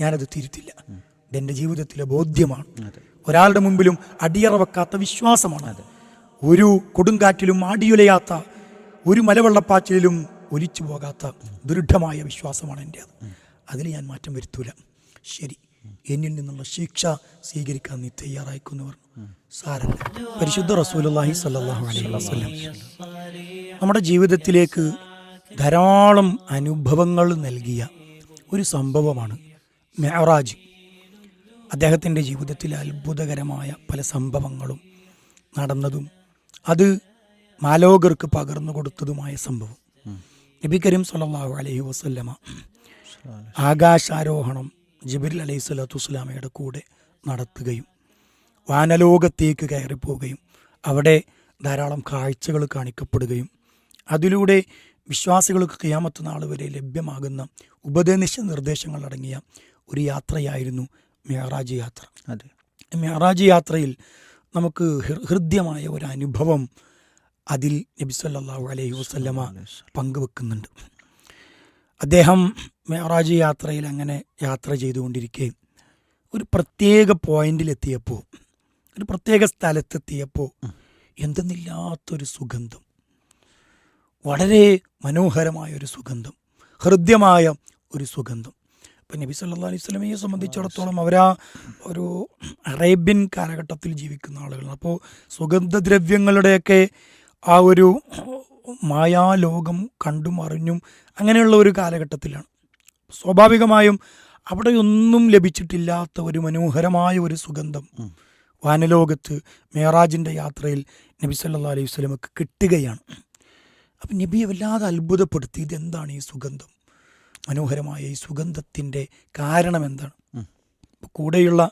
ഞാനത് തിരുത്തില്ല. ഇതെന്റെ ജീവിതത്തിലെ ബോധ്യമാണ്. അതെ ഒരാളുടെ മുമ്പിലും അടിയറ വെക്കാത്ത വിശ്വാസമാണ്. ഒരു കൊടുങ്കാറ്റിലും ആടിയുലയാത്ത ഒരു മലവെള്ളപ്പാച്ചിലും ഒലിച്ചു പോകാത്ത ദൃഢമായ വിശ്വാസമാണ് എന്റേത്. അതിൽ ഞാൻ മാറ്റം വരുത്തൂല. ശരി. എന്നിൽ നിന്നുള്ള ശിക്ഷ സ്വീകരിക്കാൻ നീ തയ്യാറായിക്കുമെന്ന് പറഞ്ഞു. സാരല്ല പരിശുദ്ധ റസൂലുള്ളാഹി സ്വല്ലല്ലാഹു അലൈഹി വസല്ലം. നമ്മുടെ ജീവിതത്തിലേക്ക് ധാരാളം അനുഭവങ്ങൾ നൽകിയ ഒരു സംഭവമാണ് മെഹറാജ് അദ്ദേഹത്തിന്റെ ജീവിതത്തിൽ അത്ഭുതകരമായ പല സംഭവങ്ങളും നടന്നതും അത് മാലോകർക്ക് പകർന്നു കൊടുത്തതുമായ സംഭവം. നബി കരീം സല്ലാഹു അലഹി വസല്ലമ ആകാശാരോഹണം ജിബിരിൽ അലൈഹി സ്വലാത്തു വസ്സലാമയുടെ കൂടെ നടത്തുകയും വാനലോകത്തേക്ക് കയറിപ്പോവുകയും അവിടെ ധാരാളം കാഴ്ചകൾ കാണിക്കപ്പെടുകയും അതിലൂടെ വിശ്വാസികൾക്ക് കിയാമത്ത് നാൾ വരെ ലഭ്യമാകുന്ന ഉപദേശ നിർദ്ദേശങ്ങൾ അടങ്ങിയ ഒരു യാത്രയായിരുന്നു മെഹറാജ് യാത്ര. അതെ. മെഹറാജ് യാത്രയിൽ നമുക്ക് ഹൃദ്യമായ ഒരു അനുഭവം അതിൽ നബി സല്ലാഹു അലൈഹി വസല്ലമ പങ്കുവെക്കുന്നുണ്ട്. അദ്ദേഹം മെഹറാജ് യാത്രയിൽ അങ്ങനെ യാത്ര ചെയ്തുകൊണ്ടിരിക്കെ ഒരു പ്രത്യേക പോയിന്റിലെത്തിയപ്പോൾ ഒരു പ്രത്യേക സ്ഥലത്തെത്തിയപ്പോൾ എന്തെന്നില്ലാത്തൊരു സുഗന്ധം. വളരെ മനോഹരമായ ഒരു സുഗന്ധം ഹൃദ്യമായ ഒരു സുഗന്ധം. ഇപ്പം നബി സല്ലാ അലൈഹി സ്വലമയെ സംബന്ധിച്ചിടത്തോളം അവരാ ഒരു അറേബ്യൻ കാലഘട്ടത്തിൽ ജീവിക്കുന്ന ആളുകളാണ്. അപ്പോൾ സുഗന്ധദ്രവ്യങ്ങളുടെയൊക്കെ ആ ഒരു മായാലോകം കണ്ടും അറിഞ്ഞും അങ്ങനെയുള്ള ഒരു കാലഘട്ടത്തിലാണ്. സ്വാഭാവികമായും അവിടെ ഒന്നും ലഭിച്ചിട്ടില്ലാത്ത ഒരു മനോഹരമായ ഒരു സുഗന്ധം വാനലോകത്ത് മേറാജിന്റെ യാത്രയിൽ നബി സല്ലാ അലൈഹി സ്വലമക്ക് കിട്ടുകയാണ്. അപ്പം നബിയെ വല്ലാതെ അത്ഭുതപ്പെടുത്തി ഇതെന്താണ് ഈ സുഗന്ധം? മനോഹരമായ ഈ സുഗന്ധത്തിന്റെ കാരണം എന്താണ് കൂടെയുള്ള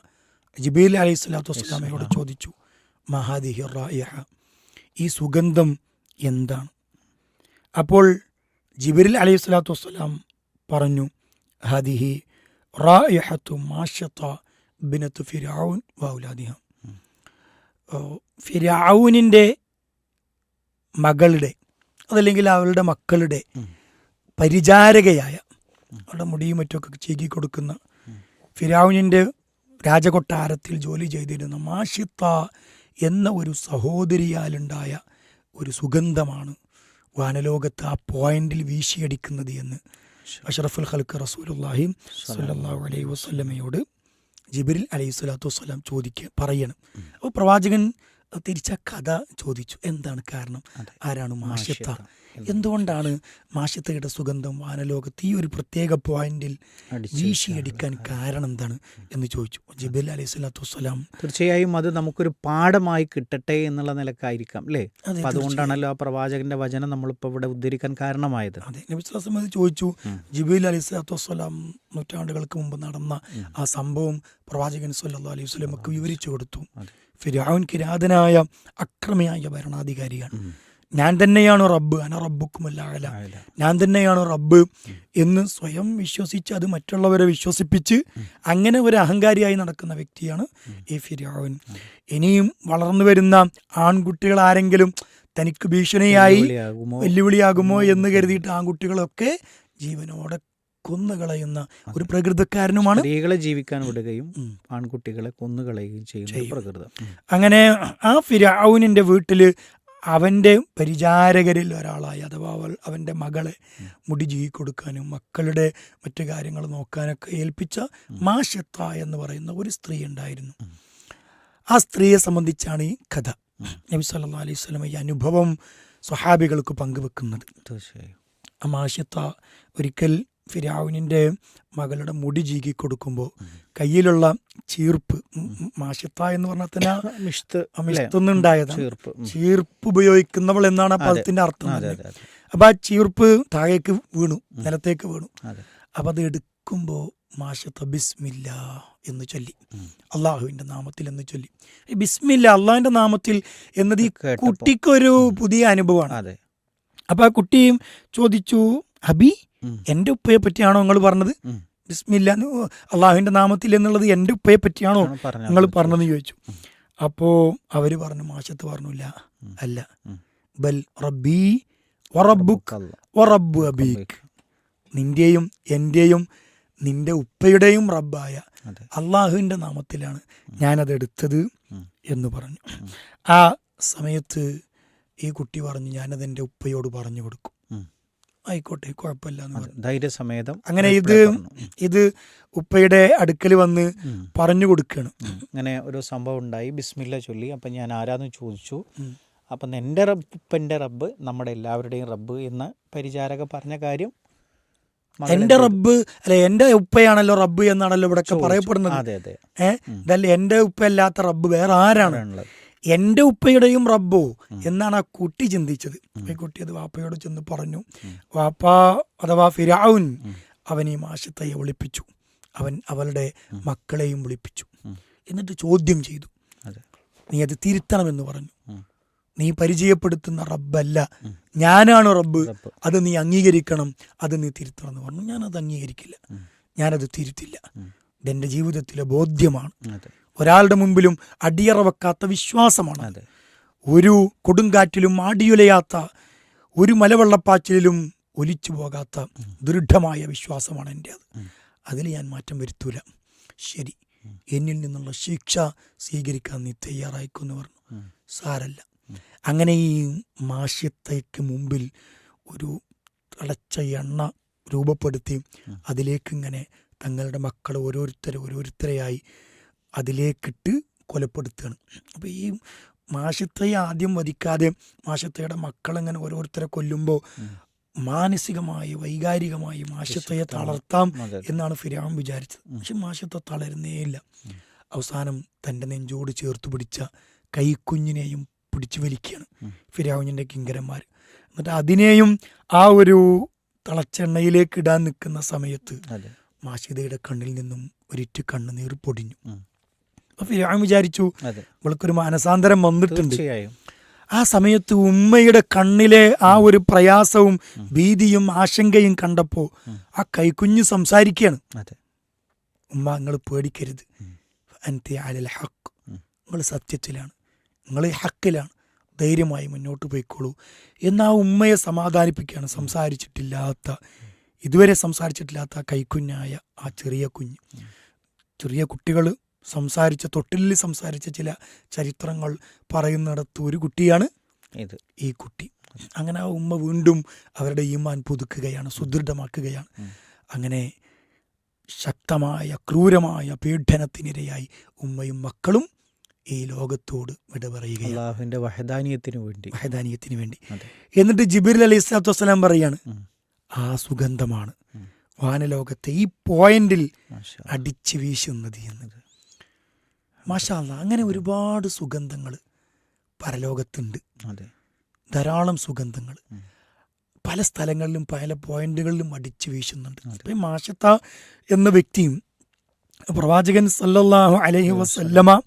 ജിബീൽ അലൈഹി സ്വലാത്തു വസ്സലാമയോട് ചോദിച്ചു മഹാദിഹി റായിഹ ഈ സുഗന്ധം എന്താണ്? അപ്പോൾ ജിബിരിൽ അലൈഹി സ്വലാത്തു വസ്സലാം പറഞ്ഞു ഹദിഹി റായിഹത്തു മാഷത്ത ബിനത്ത് ഫിരാവുൻ വൗലാദിഹ ഫിരാവുനിന്റെ മകളുടെ അതല്ലെങ്കിൽ അവളുടെ മക്കളുടെ പരിചാരകയായ അവളുടെ മുടിയും മറ്റുമൊക്കെ ചീകി കൊടുക്കുന്ന ഫിരാവുനിന്റെ രാജകൊട്ടാരത്തിൽ ജോലി ചെയ്തിരുന്ന മാഷിത്ത എന്ന ഒരു സഹോദരിയാലുണ്ടായ ഒരു സുഗന്ധമാണ് വാനലോകത്ത് ആ പോയിന്റിൽ വീശിയടിക്കുന്നത് എന്ന് അഷറഫുൽ ഖൽക്ക് റസൂലുല്ലാഹി സല്ലാഹു അലൈഹി വസ്ലമയോട് ജിബിരിൽ അലൈഹി സ്വലാത്തു വസ്സലാം ചോദിക്കുക പറയണം. അപ്പോൾ പ്രവാചകൻ തിരിച്ച കഥ ചോദിച്ചു. എന്താണ് കാരണം? ആരാണ് മാഷ്യത്ത എന്തുകൊണ്ടാണ് മാഷിത്തയുടെ സുഗന്ധം വാനലോകത്ത് ഈ ഒരു പ്രത്യേക പോയിന്റിൽ വീശിയടിക്കാൻ കാരണം എന്താണ് എന്ന് ചോദിച്ചു. ജിബിൽ അലൈഹി സ്വലാത്തു വസ്സലാം. തീർച്ചയായും അത് നമുക്കൊരു പാഠമായി കിട്ടട്ടെ എന്നുള്ള നിലക്കായിരിക്കാം അല്ലേ? അതുകൊണ്ടാണല്ലോ ആ പ്രവാചകന്റെ വചനം നമ്മളിപ്പോൾ ഇവിടെ ഉദ്ധരിക്കാൻ കാരണമായത്. അതെ നബി അത് ചോദിച്ചു ജിബിൽ അലൈഹി സ്വലാത്തു വസ്സലാം നൂറ്റാണ്ടുകൾക്ക് മുമ്പ് നടന്ന ആ സംഭവം പ്രവാചകൻ സല്ലു അലൈഹി സ്വലമക്ക് വിവരിച്ചു കൊടുത്തു. ഫിരാവുൻ കിരാതനായ അക്രമിയായ ഭരണാധികാരിയാണ്. ഞാൻ തന്നെയാണ് റബ്ബ് അന റബ്ബുക്കുമല്ല ഞാൻ തന്നെയാണ് റബ്ബ് എന്ന് സ്വയം വിശ്വസിച്ച് അത് മറ്റുള്ളവരെ വിശ്വസിപ്പിച്ച് അങ്ങനെ ഒരു അഹങ്കാരിയായി നടക്കുന്ന വ്യക്തിയാണ് ഈ ഫിരിയാവൻ. ഇനിയും വളർന്നു വരുന്ന ആൺകുട്ടികൾ ആരെങ്കിലും തനിക്ക് ഭീഷണിയായി വെല്ലുവിളിയാകുമോ? വെല്ലുവിളിയാകുമോ എന്ന് കരുതിയിട്ട് ആൺകുട്ടികളൊക്കെ ജീവനോടെ കൊന്നുകളയുന്ന ഒരു പ്രകൃതക്കാരനുമാണ് സ്ത്രീകളെ ജീവിക്കാൻ വിടുകയും ആൺകുട്ടികളെ കൊന്നുകളയുകയും ചെയ്യുന്ന പ്രകൃതം. അങ്ങനെ ആ ഫിരാവുനിന്റെ വീട്ടിൽ അവന്റെ പരിചാരകരിൽ ഒരാളായി അഥവാ അവൾ അവന്റെ മകളെ മുടി ജീവി കൊടുക്കാനും മക്കളുടെ മറ്റു കാര്യങ്ങൾ നോക്കാനൊക്കെ ഏൽപ്പിച്ച മാഷത്ത എന്ന് പറയുന്ന ഒരു സ്ത്രീ ഉണ്ടായിരുന്നു. ആ സ്ത്രീയെ സംബന്ധിച്ചാണ് ഈ കഥ. നബി സല്ലാ അലൈഹി സ്വലം ഈ അനുഭവം സ്വഹാബികൾക്ക് പങ്കുവെക്കുന്നത്. തീർച്ചയായും. ആ മാഷത്ത ഒരിക്കൽ ഫിരാവുനിന്റെ മകളുടെ മുടി ജീകി കൊടുക്കുമ്പോൾ കയ്യിലുള്ള ചീർപ്പ് ഉം, എന്ന് പറഞ്ഞാൽ തന്നെ മിഷ്ത് ചീർപ്പ് ഉപയോഗിക്കുന്നവൾ എന്നാണ് ആ പദത്തിന്റെ അർത്ഥം അപ്പൊ ആ ചീർപ്പ് താഴേക്ക് വീണു നിലത്തേക്ക് വീണു. അപ്പൊ അത് എടുക്കുമ്പോൾ മാഷത്ത ബിസ്മില്ല എന്ന് ചൊല്ലി. അള്ളാഹുവിന്റെ നാമത്തിൽ എന്ന് ചൊല്ലി. ബിസ്മില്ല അള്ളാഹുവിന്റെ നാമത്തിൽ എന്നത് ഈ. കുട്ടിക്കൊരു പുതിയ അനുഭവമാണ്. അപ്പൊ ആ കുട്ടിയും ചോദിച്ചു ഹബി. എന്റെ ഉപ്പയെ പറ്റിയാണോ നിങ്ങൾ പറഞ്ഞത്. ബിസ്മില്ല അള്ളാഹുവിന്റെ നാമത്തിൽ എന്നുള്ളത് എന്റെ ഉപ്പയെ പറ്റിയാണോ. നിങ്ങൾ പറഞ്ഞതെന്ന് ചോദിച്ചു. അപ്പോ അവർ പറഞ്ഞു മാഷത്ത് പറഞ്ഞില്ല. അല്ല. ബൽ റബ്ബി വറബ്ബുക്ക് വറബ് അബീഖ് നിന്റെയും എന്റെയും നിന്റെ ഉപ്പയുടെയും റബ്ബായ അള്ളാഹുവിന്റെ അള്ളാഹുവിന്റെ നാമത്തിലാണ് ഞാനത് എടുത്തത് എന്ന് പറഞ്ഞു. ആ സമയത്ത് ഈ കുട്ടി പറഞ്ഞു ഞാനത് എന്റെ ഉപ്പയോട് പറഞ്ഞു കൊടുക്കും. ആയിക്കോട്ടെ കുഴപ്പമില്ല എന്ന് പറഞ്ഞു. ധൈര്യസമേതം അങ്ങനെ ഇത്. ഇത് ഉപ്പയുടെ അടുക്കൽ വന്ന് പറഞ്ഞു കൊടുക്കുകയാണ് അങ്ങനെ ഒരു സംഭവം ഉണ്ടായി ബിസ്മില്ല ചൊല്ലി. അപ്പം ഞാൻ ആരാന്ന് ചോദിച്ചു. അപ്പൊ എന്റെ റബ്ബ് ഉപ്പന്റെ റബ്ബ് നമ്മുടെ എല്ലാവരുടെയും റബ്ബ് എന്ന് പരിചാരക പറഞ്ഞ കാര്യം എന്റെ റബ്ബ് അല്ലെ എന്റെ ഉപ്പയാണല്ലോ റബ്ബ് എന്നാണല്ലോ ഇവിടെ. പറയപ്പെടുന്നത്. അതെ അതെ. ഏഹ് എന്റെ ഉപ്പ അല്ലാത്ത റബ്ബ് വേറെ ആരാണ്. എന്റെ ഉപ്പയുടെയും റബ്ബോ എന്നാണ് ആ കുട്ടി ചിന്തിച്ചത്. ഈ കുട്ടി അത് വാപ്പയോട് ചെന്ന് പറഞ്ഞു. വാപ്പ അഥവാ ഫിരാവുൻ അവനെ അവൻ ഈ മാഷത്തയെ വിളിപ്പിച്ചു. അവൻ അവളുടെ മക്കളെയും വിളിപ്പിച്ചു. എന്നിട്ട് ചോദ്യം ചെയ്തു. നീ അത് തിരുത്തണമെന്ന് പറഞ്ഞു. നീ പരിചയപ്പെടുത്തുന്ന റബ്ബല്ല. ഞാനാണ് റബ്ബ്. അത് നീ അംഗീകരിക്കണം. അത് നീ തിരുത്തണം എന്ന് പറഞ്ഞു. ഞാനത് അംഗീകരിക്കില്ല. ഞാനത് തിരുത്തില്ല. ഇതെന്റെ ഇതെന്റെ ജീവിതത്തിലെ ബോധ്യമാണ്. ഒരാളുടെ മുമ്പിലും അടിയറ വെക്കാത്ത വിശ്വാസമാണ് ഒരു കൊടുങ്കാറ്റിലും ആടിയുലയാത്ത ഒരു മലവെള്ളപ്പാച്ചിലും ഒലിച്ചു പോകാത്ത ദൃഢമായ വിശ്വാസമാണ് എന്റെ അത്. അതിൽ ഞാൻ മാറ്റം വരുത്തൂല. ശരി. എന്നിൽ നിന്നുള്ള ശിക്ഷ സ്വീകരിക്കാൻ നീ തയ്യാറായിക്കുമെന്ന് പറഞ്ഞു. സാരല്ല. അങ്ങനെ ഈ മാഷ്യത്തേക്ക് മുമ്പിൽ ഒരു തിളച്ച എണ്ണ രൂപപ്പെടുത്തി അതിലേക്കിങ്ങനെ തങ്ങളുടെ മക്കൾ ഓരോരുത്തരെ ഓരോരുത്തരെയായി അതിലേക്കിട്ട് കൊലപ്പെടുത്തുകയാണ് അപ്പോൾ ഈ മാഷത്തയെ ആദ്യം വധിക്കാതെ മാഷത്തയുടെ മക്കളെങ്ങനെ ഓരോരുത്തരെ കൊല്ലുമ്പോൾ മാനസികമായി വൈകാരികമായി മാഷത്തയെ തളർത്താം. എന്നാണ് ഫിരാം വിചാരിച്ചത്. പക്ഷെ മാഷിത്ത തളരുന്നേയില്ല അവസാനം തന്റെ നെഞ്ചോട് ചേർത്ത് പിടിച്ച കൈക്കുഞ്ഞിനെയും പിടിച്ചു വലിക്കുകയാണ്. ഫിരാവുഞ്ഞിന്റെ കിങ്കരന്മാർ എന്നിട്ട് അതിനെയും ആ ഒരു തളച്ചെണ്ണയിലേക്ക് ഇടാൻ നിൽക്കുന്ന സമയത്ത് മാഷിതയുടെ കണ്ണിൽ നിന്നും ഒരിറ്റ് കണ്ണുനീർ പൊടിഞ്ഞു. ഫിരാൻ വിചാരിച്ചു. ഇവൾക്കൊരു മാനസാന്തരം വന്നിട്ടുണ്ട്. ആ സമയത്ത് ഉമ്മയുടെ കണ്ണിലെ ആ ഒരു പ്രയാസവും ഭീതിയും ആശങ്കയും കണ്ടപ്പോൾ ആ കൈക്കുഞ്ഞ് സംസാരിക്കുകയാണ്. ഉമ്മ നിങ്ങൾ പേടിക്കരുത്. അലൽ ഹക്ക്. നിങ്ങൾ സത്യത്തിലാണ്. നിങ്ങൾ ഹക്കിലാണ്. ധൈര്യമായി മുന്നോട്ട് പോയിക്കോളൂ. എന്ന് ആ ഉമ്മയെ സമാധാനിപ്പിക്കുകയാണ്. സംസാരിച്ചിട്ടില്ലാത്ത ഇതുവരെ സംസാരിച്ചിട്ടില്ലാത്ത കൈക്കുഞ്ഞായ ആ ചെറിയ കുഞ്ഞ്. ചെറിയ കുട്ടികൾ സംസാരിച്ച തൊട്ടിലിൽ സംസാരിച്ച ചില ചരിത്രങ്ങൾ പറയുന്നിടത്ത് ഒരു കുട്ടിയാണ് ഇത്. ഈ കുട്ടി. അങ്ങനെ ആ ഉമ്മ വീണ്ടും അവരുടെ ഈമാൻ പുതുക്കുകയാണ് സുദൃഢമാക്കുകയാണ്. അങ്ങനെ ശക്തമായ ക്രൂരമായ പീഡനത്തിനിരയായി ഉമ്മയും മക്കളും ഈ ലോകത്തോട് വിട പറയുകയാണ് വഹദാനീയത്തിന് വേണ്ടി. വഹദാനീയത്തിന് വേണ്ടി. എന്നിട്ട് ജിബിർ അലി സ്വലാത്തു വസ്സലാം പറയാണ് ആ സുഗന്ധമാണ് വാനലോകത്തെ ഈ പോയിന്റിൽ. അടിച്ചു വീശുന്നത് എന്നത് മാഷാല്ല അങ്ങനെ ഒരുപാട് സുഗന്ധങ്ങൾ പരലോകത്തുണ്ട്. അതെ. ധാരാളം സുഗന്ധങ്ങൾ. പല സ്ഥലങ്ങളിലും പല പോയിന്റുകളിലും അടിച്ചു വീശുന്നുണ്ട്. മാഷത്ത എന്ന വ്യക്തിയും പ്രവാചകൻ സല്ലല്ലാഹു അലഹി വസല്ലമ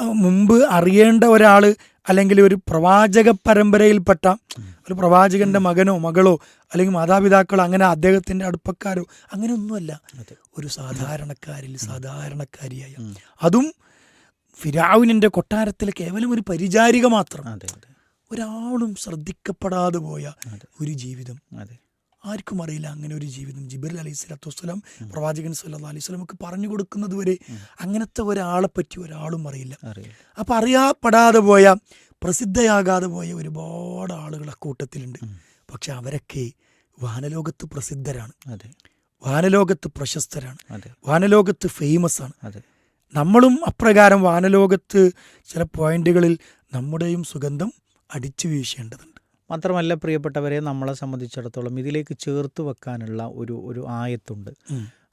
മുമ്പ് അറിയേണ്ട ഒരാൾ അല്ലെങ്കിൽ ഒരു പ്രവാചക പരമ്പരയിൽപ്പെട്ട ഒരു പ്രവാചകന്റെ മകനോ മകളോ അല്ലെങ്കിൽ മാതാപിതാക്കൾ അങ്ങനെ അദ്ദേഹത്തിന്റെ അടുപ്പക്കാരോ അങ്ങനെയൊന്നുമല്ല. ഒരു സാധാരണക്കാരിൽ സാധാരണക്കാരിയായ. അതും ഫിരാവിനിന്റെ കൊട്ടാരത്തിൽ കേവലം ഒരു പരിചാരിക മാത്രം. ഒരാളും ശ്രദ്ധിക്കപ്പെടാതെ പോയ ഒരു ജീവിതം. ആർക്കും അറിയില്ല അങ്ങനെ ഒരു ജീവിതം. ജിബിർ അലൈഹി സ്വലാത്തു വസ്സലാം പ്രവാചകൻ സല്ലാ അലൈഹി സ്വലമക്ക് പറഞ്ഞു കൊടുക്കുന്നത് വരെ അങ്ങനത്തെ ഒരാളെ പറ്റി ഒരാളും അറിയില്ല. അറിയാം അപ്പം അറിയപ്പെടാതെ പോയ പ്രസിദ്ധയാകാതെ പോയ ഒരുപാട് ആളുകൾ അക്കൂട്ടത്തിലുണ്ട് ഉം. പക്ഷെ അവരൊക്കെ വാനലോകത്ത് പ്രസിദ്ധരാണ്. അതെ. വാനലോകത്ത് പ്രശസ്തരാണ്. അതെ. വാനലോകത്ത് ഫേമസ് ആണ്. അതെ. നമ്മളും അപ്രകാരം വാനലോകത്ത് ചില പോയിന്റുകളിൽ നമ്മുടെയും സുഗന്ധം അടിച്ചു വീശേണ്ടതുണ്ട്. മാത്രമല്ല പ്രിയപ്പെട്ടവരെ നമ്മളെ സംബന്ധിച്ചിടത്തോളം ഇതിലേക്ക് ചേർത്ത് വെക്കാനുള്ള ഒരു ഒരു ആയത്തുണ്ട്.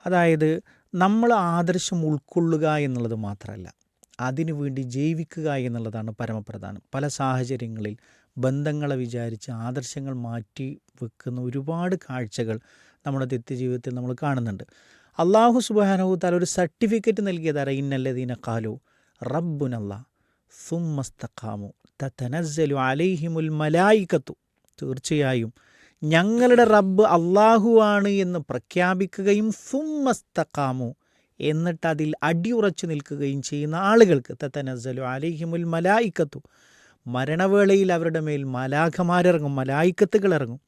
അതായത് നമ്മൾ ആദർശം ഉൾക്കൊള്ളുക എന്നുള്ളത് മാത്രമല്ല അതിനുവേണ്ടി ജീവിക്കുക എന്നുള്ളതാണ് പരമപ്രധാനം. പല സാഹചര്യങ്ങളിൽ ബന്ധങ്ങളെ വിചാരിച്ച് ആദർശങ്ങൾ മാറ്റി വെക്കുന്ന ഒരുപാട് കാഴ്ചകൾ നമ്മുടെ നിത്യജീവിതത്തിൽ നമ്മൾ കാണുന്നുണ്ട്. അള്ളാഹു താല ഒരു സർട്ടിഫിക്കറ്റ് നൽകിയതാര? ഇന്നല്ലദീന കാലു റബ്ബുനല്ല സുമ്മസ്തഖാമു തനസ്സലു അലൈഹിമുൽ മലായിക്കത്തു. തീർച്ചയായും ഞങ്ങളുടെ റബ്ബ് അള്ളാഹുവാണ് എന്ന് പ്രഖ്യാപിക്കുകയും സുമ്മസ്തഖാമു എന്നിട്ട് അതിൽ അടിയുറച്ചു നിൽക്കുകയും ചെയ്യുന്ന ആളുകൾക്ക് തത്തനസലു അലൈഹിമുൽ മലായിക്കത്തു മരണവേളയിൽ അവരുടെ മേൽ മലാഖമാരിറങ്ങും മലായിക്കത്തുകൾ ഇറങ്ങും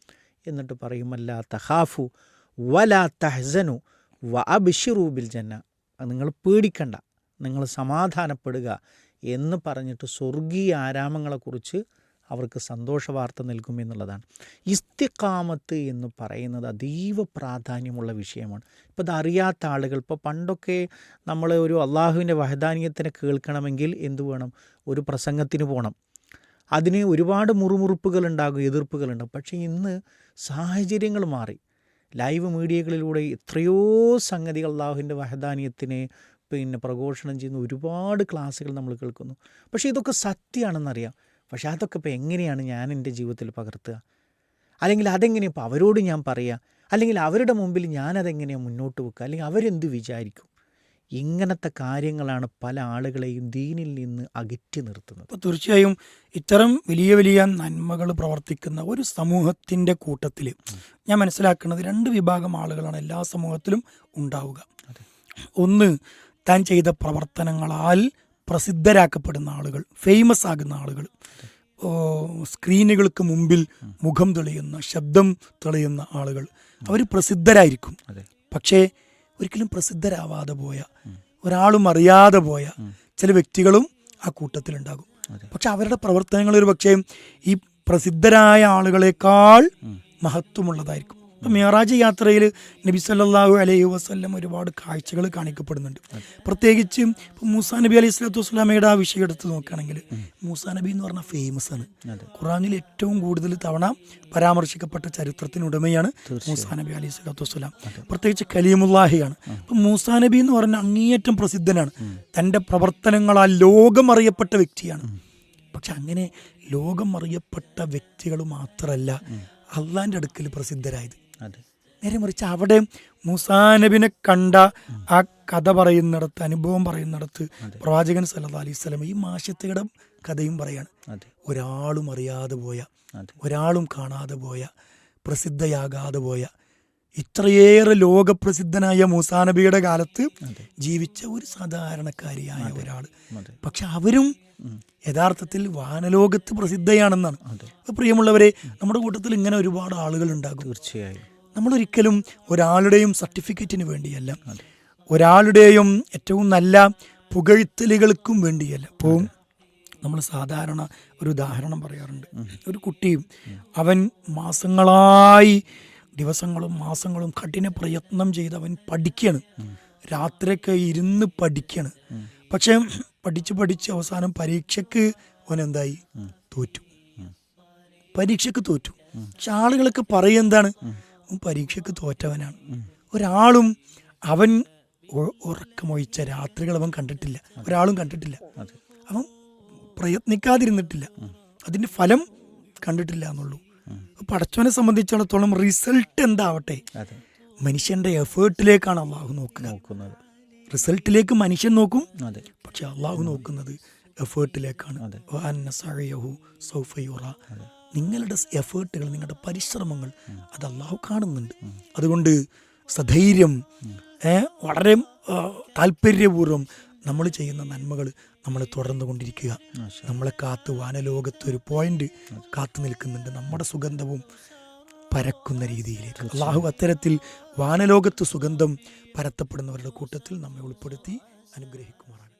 എന്നിട്ട് പറയുമല്ല തഹാഫു വല തഹസനു വ അബിഷിറൂബിൽ ജന്ന. നിങ്ങൾ പേടിക്കണ്ട നിങ്ങൾ സമാധാനപ്പെടുക എന്ന് പറഞ്ഞിട്ട് സ്വർഗീയ ആരാമങ്ങളെക്കുറിച്ച് അവർക്ക് സന്തോഷ വാർത്ത നൽകും എന്നുള്ളതാണ്. ഇസ്തിക്കാമത്ത് എന്ന് പറയുന്നത് അതീവ പ്രാധാന്യമുള്ള വിഷയമാണ്. ഇപ്പോൾ അതറിയാത്ത അറിയാത്ത ആളുകൾ ഇപ്പോൾ പണ്ടൊക്കെ നമ്മൾ ഒരു അള്ളാഹുവിന്റെ വഹദാനീയത്തിനെ കേൾക്കണമെങ്കിൽ എന്തു വേണം? ഒരു പ്രസംഗത്തിന് പോകണം. അതിന് ഒരുപാട് മുറുമുറുപ്പുകൾ ഉണ്ടാകും എതിർപ്പുകളുണ്ടാകും. പക്ഷേ ഇന്ന് സാഹചര്യങ്ങൾ മാറി. ലൈവ് മീഡിയകളിലൂടെ എത്രയോ സംഗതികൾ അള്ളാഹുവിന്റെ വഹദാനീയത്തിനെ പിന്നെ പ്രഘോഷണം ചെയ്യുന്ന ഒരുപാട് ക്ലാസ്സുകൾ നമ്മൾ കേൾക്കുന്നു. പക്ഷേ ഇതൊക്കെ സത്യമാണെന്നറിയാം. പക്ഷേ അതൊക്കെ ഇപ്പോൾ എങ്ങനെയാണ് ഞാൻ എന്റെ ജീവിതത്തിൽ പകർത്തുക? അല്ലെങ്കിൽ അതെങ്ങനെയാണ് ഇപ്പോൾ അവരോട് ഞാൻ പറയുക? അല്ലെങ്കിൽ അവരുടെ മുമ്പിൽ ഞാനതെങ്ങനെയാണ് മുന്നോട്ട് വെക്കുക? അല്ലെങ്കിൽ അവരെന്ത് വിചാരിക്കും? ഇങ്ങനത്തെ കാര്യങ്ങളാണ് പല ആളുകളെയും ദീനിൽ നിന്ന് അകറ്റി നിർത്തുന്നത്. അപ്പോൾ തീർച്ചയായും ഇത്തരം വലിയ വലിയ നന്മകൾ പ്രവർത്തിക്കുന്ന ഒരു സമൂഹത്തിന്റെ കൂട്ടത്തിൽ ഞാൻ മനസ്സിലാക്കുന്നത് രണ്ട് വിഭാഗം ആളുകളാണ് എല്ലാ സമൂഹത്തിലും ഉണ്ടാവുക. ഒന്ന് താൻ ചെയ്ത പ്രവർത്തനങ്ങളാൽ പ്രസിദ്ധരാക്കപ്പെടുന്ന ആളുകൾ ഫേമസ് ആകുന്ന ആളുകൾ. സ്ക്രീനുകൾക്ക് മുമ്പിൽ മുഖം തെളിയുന്ന ശബ്ദം തെളിയുന്ന ആളുകൾ. അവർ പ്രസിദ്ധരായിരിക്കും. പക്ഷേ ഒരിക്കലും പ്രസിദ്ധരാവാതെ പോയ ഒരാളും അറിയാതെ പോയ ചില വ്യക്തികളും ആ കൂട്ടത്തിലുണ്ടാകും. പക്ഷെ അവരുടെ പ്രവർത്തനങ്ങൾ ഒരു പക്ഷേ ഈ പ്രസിദ്ധരായ ആളുകളെക്കാൾ മഹത്വമുള്ളതായിരിക്കും. ഇപ്പം മിയറാജ് യാത്രയിൽ നബി സല്ലാഹു അലൈഹി വസ്ല്ലം ഒരുപാട് കാഴ്ചകൾ കാണിക്കപ്പെടുന്നുണ്ട്. പ്രത്യേകിച്ച് ഇപ്പം മൂസാ നബി അലൈഹി സ്വലാത്തു വസ്സലാമയുടെ ആ വിഷയം എടുത്ത് നോക്കുകയാണെങ്കിൽ മൂസാ നബി എന്ന് പറഞ്ഞാൽ ഫേമസ് ആണ്. ഖുറാനിൽ ഏറ്റവും കൂടുതൽ തവണ പരാമർശിക്കപ്പെട്ട ചരിത്രത്തിനുടമയാണ് മൂസാ നബി അലൈഹി സ്വലാത്തു വസ്സലാം. പ്രത്യേകിച്ച് കലീമുല്ലാഹിയാണ്. അപ്പം മൂസാ നബി എന്ന് പറഞ്ഞ അങ്ങേയറ്റം പ്രസിദ്ധനാണ്. തന്റെ പ്രവർത്തനങ്ങളാൽ ലോകം അറിയപ്പെട്ട വ്യക്തിയാണ് പക്ഷെ അങ്ങനെ ലോകം അറിയപ്പെട്ട വ്യക്തികൾ മാത്രമല്ല അള്ളാന്റെ അടുക്കൽ പ്രസിദ്ധരായത്. നേരെ മറിച്ച് അവിടെ മുസാനബിനെ കണ്ട ആ കഥ പറയുന്നിടത്ത് അനുഭവം പറയുന്നിടത്ത് പ്രവാചകൻ സല്ലാ അലൈഹി സ്വലം ഈ മാഷത്തയുടെ കഥയും പറയാണ്. ഒരാളും അറിയാതെ പോയ ഒരാളും കാണാതെ പോയ പ്രസിദ്ധയാകാതെ പോയ ഇത്രയേറെ ലോകപ്രസിദ്ധനായ മൂസാ നബിയുടെ കാലത്ത് ജീവിച്ച ഒരു സാധാരണക്കാരിയായ ഒരാൾ. പക്ഷെ അവരും യഥാർത്ഥത്തിൽ വാനലോകത്ത് പ്രസിദ്ധയാണെന്നാണ്. അപ്പോൾ പ്രിയമുള്ളവരെ നമ്മുടെ കൂട്ടത്തിൽ ഇങ്ങനെ ഒരുപാട് ആളുകൾ ഉണ്ടാകും. തീർച്ചയായും. നമ്മളൊരിക്കലും ഒരാളുടെയും സർട്ടിഫിക്കറ്റിന് വേണ്ടിയല്ല. ഒരാളുടെയും ഏറ്റവും നല്ല പുകഴ്ത്തലുകൾക്കും വേണ്ടിയല്ല. അപ്പോൾ നമ്മൾ സാധാരണ ഒരു ഉദാഹരണം പറയാറുണ്ട്. ഒരു കുട്ടിയും അവൻ മാസങ്ങളായി ദിവസങ്ങളും മാസങ്ങളും കഠിന പ്രയത്നം ചെയ്ത് അവൻ പഠിക്കുകയാണ് രാത്രിയൊക്കെ ഇരുന്ന് പഠിക്കുകയാണ് പക്ഷെ പഠിച്ച് പഠിച്ച് അവസാനം പരീക്ഷയ്ക്ക് അവൻ എന്തായി? തോറ്റു. പരീക്ഷയ്ക്ക് തോറ്റു. പക്ഷെ ആളുകളൊക്കെ പറയെന്താണ് എന്താണ്? അവൻ പരീക്ഷയ്ക്ക് തോറ്റവനാണ്. ഒരാളും അവൻ ഉറക്കമൊഴിച്ച രാത്രികൾ അവൻ കണ്ടിട്ടില്ല. ഒരാളും കണ്ടിട്ടില്ല. അവൻ പ്രയത്നിക്കാതിരുന്നിട്ടില്ല. അതിന്റെ ഫലം കണ്ടിട്ടില്ല എന്നുള്ളൂ. പടച്ചവനെ സംബന്ധിച്ചിടത്തോളം റിസൾട്ട് എന്താവട്ടെ? മനുഷ്യന്റെ എഫേർട്ടിലേക്കാണ് അള്ളാഹു നോക്കുക. നോക്കുന്നത്. റിസൾട്ടിലേക്ക് മനുഷ്യൻ നോക്കും പക്ഷെ അള്ളാഹു നോക്കുന്നത് എഫേർട്ടിലേക്കാണ്. നിങ്ങളുടെ എഫേർട്ടുകൾ നിങ്ങളുടെ പരിശ്രമങ്ങൾ അത് അള്ളാഹു കാണുന്നുണ്ട്. അതുകൊണ്ട് സധൈര്യം വളരെ താല്പര്യപൂർവം നമ്മൾ ചെയ്യുന്ന നന്മകൾ നമ്മൾ തുടർന്നു കൊണ്ടിരിക്കുക നമ്മളെ കാത്ത് വാനലോകത്ത് ഒരു പോയിന്റ് കാത്തു നിൽക്കുന്നുണ്ട്. നമ്മുടെ സുഗന്ധവും പരക്കുന്ന രീതിയിലേക്ക്. അള്ളാഹു അത്തരത്തിൽ വാനലോകത്ത് സുഗന്ധം പരത്തപ്പെടുന്നവരുടെ കൂട്ടത്തിൽ നമ്മെ ഉൾപ്പെടുത്തി അനുഗ്രഹിക്കുമാറാണ്